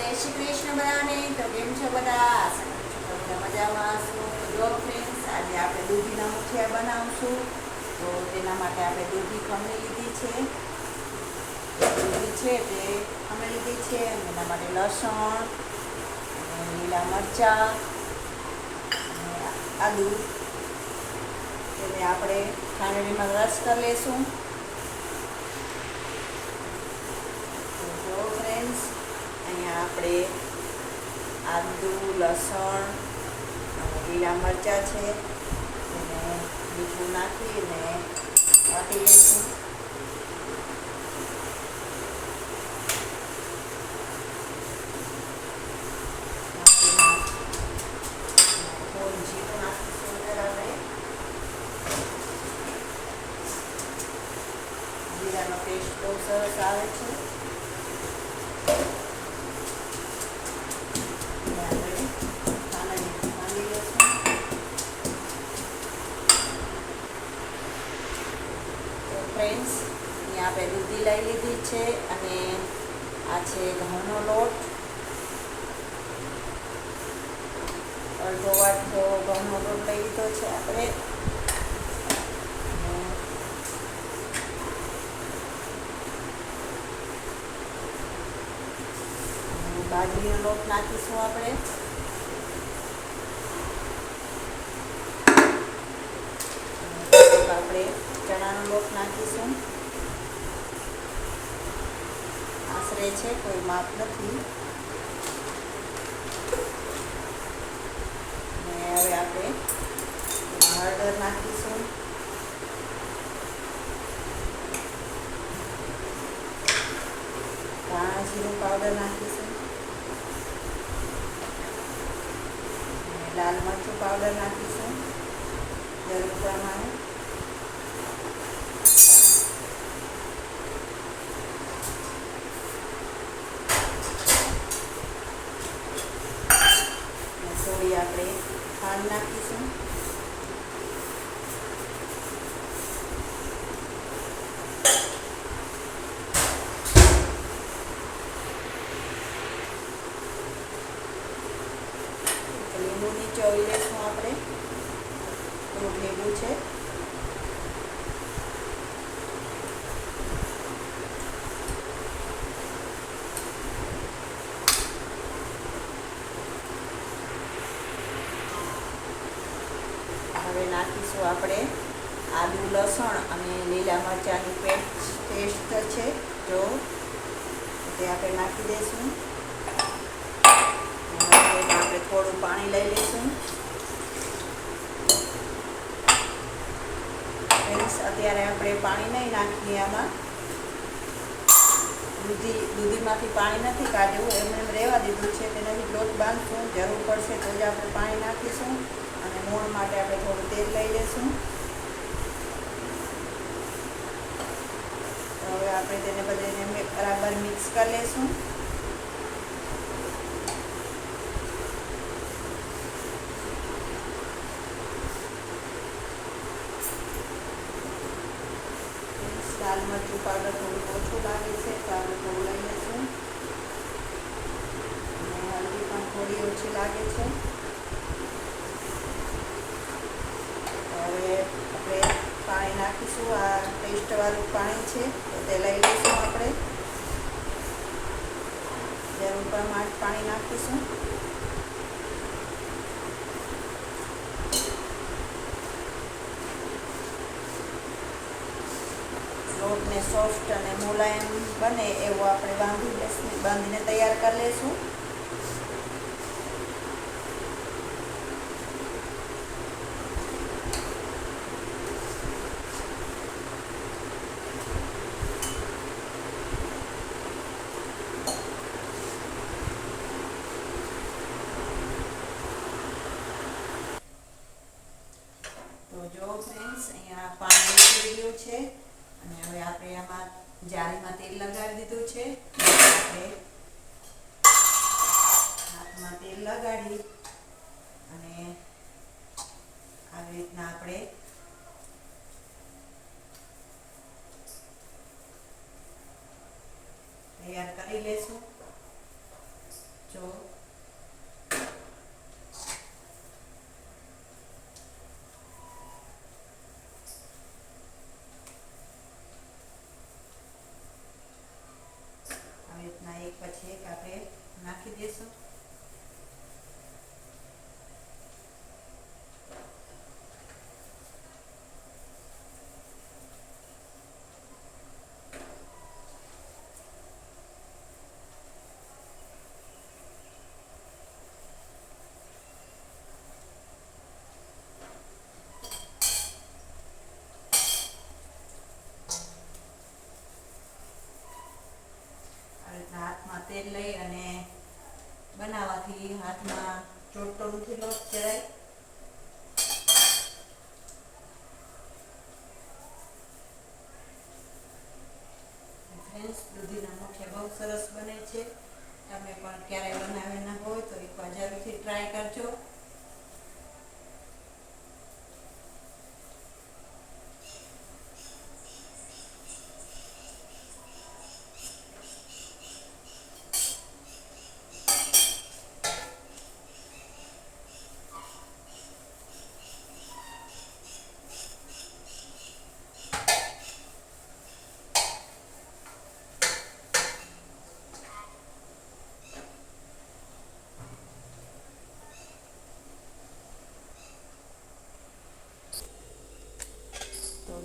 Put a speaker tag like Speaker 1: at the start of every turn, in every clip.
Speaker 1: જય શ્રી કૃષ્ણ બધાને. તો કેમ છો બધા? બધા મજામાં હશો. જો ફ્રેન્ડ્સ આજે આપણે દૂધીના મુઠિયા બનાવશું. તો તેના માટે આપણે દૂધી ખમણી લીધી છે. દૂધી છે તે ખમણી લીધી છે એના માટે લસણ લીલા મરચાં આદુ. તેને આપણે ખાંડણીમાં રસ કરી લેશું તો જો ફ્રેન્ડ્સ અહીંયા આપણે આદુ લસણ અને લીલા મરચાં છે એને મીઠું નાખીને વાટી લઈશું થોડું જીરું નાખીશું અંદર આપણે જીરાનો ટેસ્ટ બહુ સરસ આવે છે અને આપણે ખાંડણી ખાંડી લઈશું તો ફ્રેન્ડ્સ અહીંયા આપણે દૂધી લઈ લીધી છે અને આ છે ઘઉંનો લોટ. અડધો વાટકો ઘઉંનો લોટ લઈ લીધો છે આપણે. બાજરીનો લોટ નાખીશું આપણે. આપણે ચણાનો લોટ નાખીશું. આશરે છે, કોઈ માપ નથી. અને હવે આપણે હળદર નાખીશું. ધાણા, જીરું, પાવડર નાખીશું. લાલ મરચું પાવડર નાખીશું. જરૂર પ્રમાણે અને થોડી આપણે ખાંડ નાખીશું લીંબુ નીચોવી લઈશું આપણે. થોડું લીંબુ છે હવે નાખીશું આપણે આદુ લસણ અને લીલા મરચાંની પેસ્ટ પેસ્ટ છે. જો, તે આપણે નાખી દઈશું. એમાં આપણે થોડું પાણી લઈ લઈશું. અત્યારે આપણે પાણી નહીં નાખીએ આમાં. દૂધી, દૂધીમાંથી પાણી નથી કાઢ્યું એમને એમ રહેવા દીધું છે તેનાથી લોટ બાંધશું, જરૂર પડશે તો જ આપણે પાણી નાખીશું. અને મોણ માટે આપણે થોડું તેલ લઈ લઈશું. હવે આપણે તેને બધાને બરાબર મિક્સ કરી લઈશું લાલ મરચું પાવડર થોડું ઓછું લાગે છે તો આપણે લઈ લઈશું અને હલ્દી પણ થોડી ઓછી લાગે છે. હવે આપણે પાણી નાખીશું. આ ટેસ્ટવાળું પાણી છે. તો તે લઈ લઈશું આપણે. જરૂર પ્રમાણે પાણી નાખીશું. લોટને સોફ્ટ અને મુલાયમ બને એવું આપણે બાંધી બાંધીને તૈયાર કરી લઈશું તો જો ફ્રેન્ડ્સ અહીંયા પાણી ઉકળી ગયું છે અને હવે આપણે આમાં જાળીમાં તેલ લગાવી દીધું છે આપણે હાથમાં તેલ લગાડી અને આવી રીતના આપણે તૈયાર કરી લેશું. જો એક પછી એક આપણે નાખી દઈશું આવી રીતના હાથમાં તેલ લઈ અને બનાવવાથી હાથમાં ચોટતો નથી લોટ જરાય દૂધીના મુઠિયા બહુ સરસ બને છે. તમે પણ ક્યારેય બનાવેલા હોય તો એકવાર જરૂરથી ટ્રાય કરજો.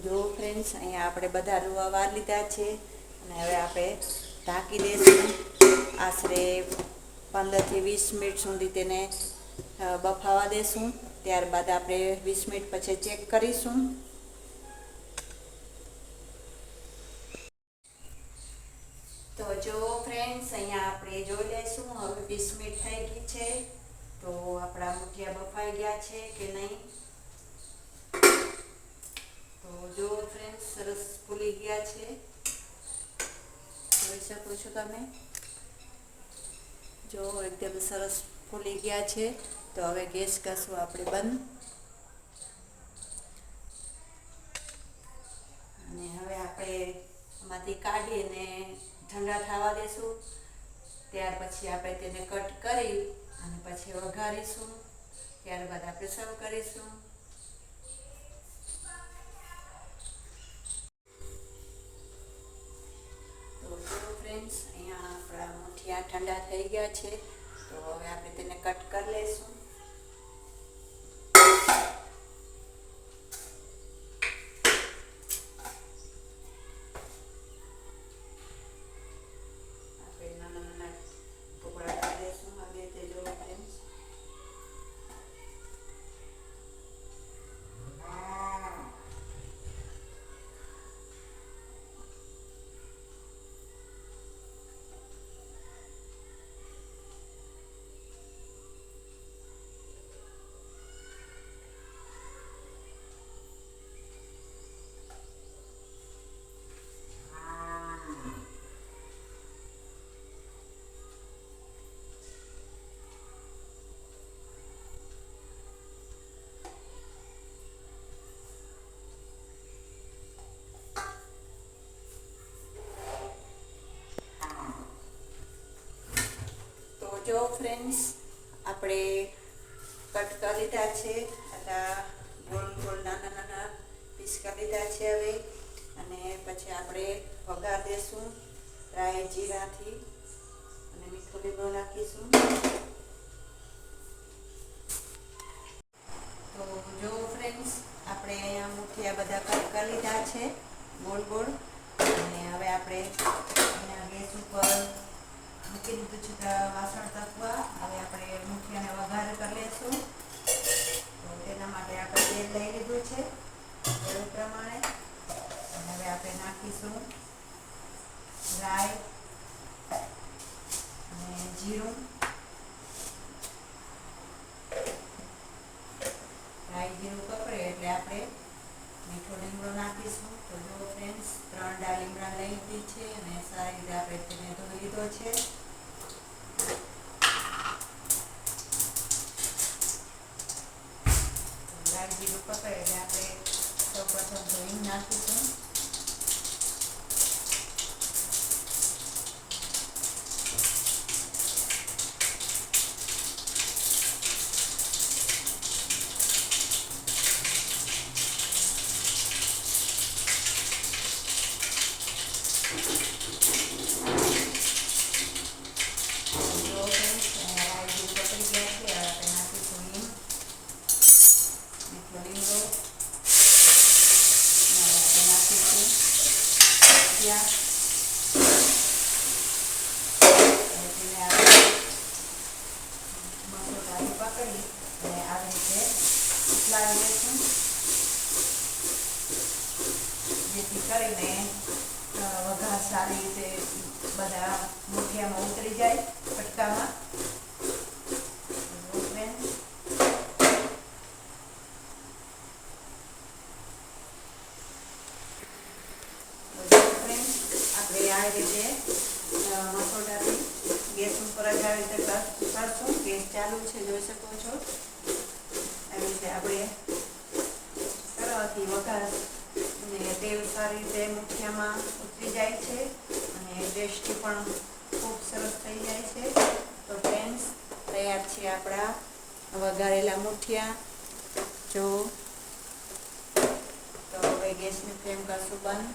Speaker 1: જો ફ્રેન્ડ્સ અહીંયા આપણે બધા રૂવા વાર લીધા છે અને હવે આપણે ઢાંકી દઈશું. આશરે પંદરથી વીસ મિનિટ સુધી તેને બફાવા દેશું ત્યારબાદ આપણે વીસ મિનિટ પછી ચેક કરીશું. તો જો ફ્રેન્ડ્સ અહીંયા આપણે જોઈ લઈશું, હવે વીસ મિનિટ થઈ ગઈ છે. તો આપણા મુઠિયા બફાઈ ગયા છે કે નહીં? જો ફ્રેન્ડ્સ સરસ ફૂલી ગયા છે. જોઈ શકો છો તમે? જો, એકદમ સરસ ફૂલી ગયા છે. તો હવે ગેસ કરશું આપણે બંધ. અને હવે આપણે આમાંથી કાઢીને ઠંડા થવા દેશું. ત્યાર પછી આપણે તેને કટ કરી અને પછી વઘારીશું. ત્યારબાદ આપણે સર્વ કરીશું તો જો ફ્રેન્ડ્સ અહીંયા આપણા મુઠિયા ઠંડા થઈ ગયા છે તો હવે આપણે તેને કટ કરી લઈશું આપણે નાના નાના ટુકડા કરી દઈશું આવી રીતે જો ફ્રેન્ડ્સ તો જો ફ્રેન્ડ્સ આપણે કટકા લીધા છે. આટલા ગોળ ગોળ નાના નાના પીસ કરી લીધા છે હવે. અને પછી આપણે વઘાર દેશું રાઈ જીરાથી. અને મીઠો લીમડો નાખીશું. તો જો ફ્રેન્ડ્સ આપણે અહીંયા મુઠિયા બધા કટકા લીધા છે ગોળ ગોળ. અને હવે આપણે આપણે મુઠિયાને વઘાર કરી તેના માટે આપણે લઈ લીધું છે રાઈ અને જીરું. રાઈ, જીરું કપડે એટલે આપણે મીઠો લીમડો નાખીશું. તો જો ફ્રેન્ડ્સ ત્રણ ડા લીમડા લઈ લીધી છે અને સારી રીતે આપણે તેને ધોઈ લીધો છે રાઈ જીરું પકડે એટલે આપણે સૌ પ્રથમ તો હિંગ નાખીશું હલાવી લઈશું જેથી કરીને અ, વઘાર સારી રીતે બધા મુઠિયામાં ઉતરી જાય પટકામાં આપણે આ રીતે મસોડાથી ગેસ ઉપર જ આવી રીતે ચાલુ છે જોઈ શકો છો. આવી રીતે આપણે કરવાથી વઘાર તેલ સારી રીતે મુઠિયામાં ઉતરી જાય છે અને ટેસ્ટી પણ ખૂબ સરસ થઈ જાય છે. તો ફ્રેન્ડ્સ તૈયાર છે આપણા વઘારેલા મુઠિયા. જો તો હવે ગેસની ફ્લેમ કરશું બંધ.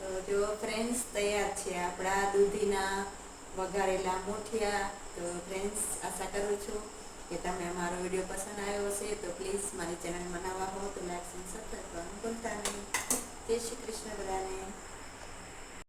Speaker 1: તો જો ફ્રેન્ડ્સ તૈયાર છે આપણા દૂધીના વઘારેલા મુઠિયા. તો ફ્રેન્ડ્સ આશા કરું છું કે તમને મારો વીડિયો પસંદ આવ્યો હશે તો પ્લીઝ મારી ચેનલ બનાવવા હો તો લાઈક સબસ્ક્રાઈબ કરવાનું ભૂલતા નહીં. જય શ્રી કૃષ્ણ બધાને.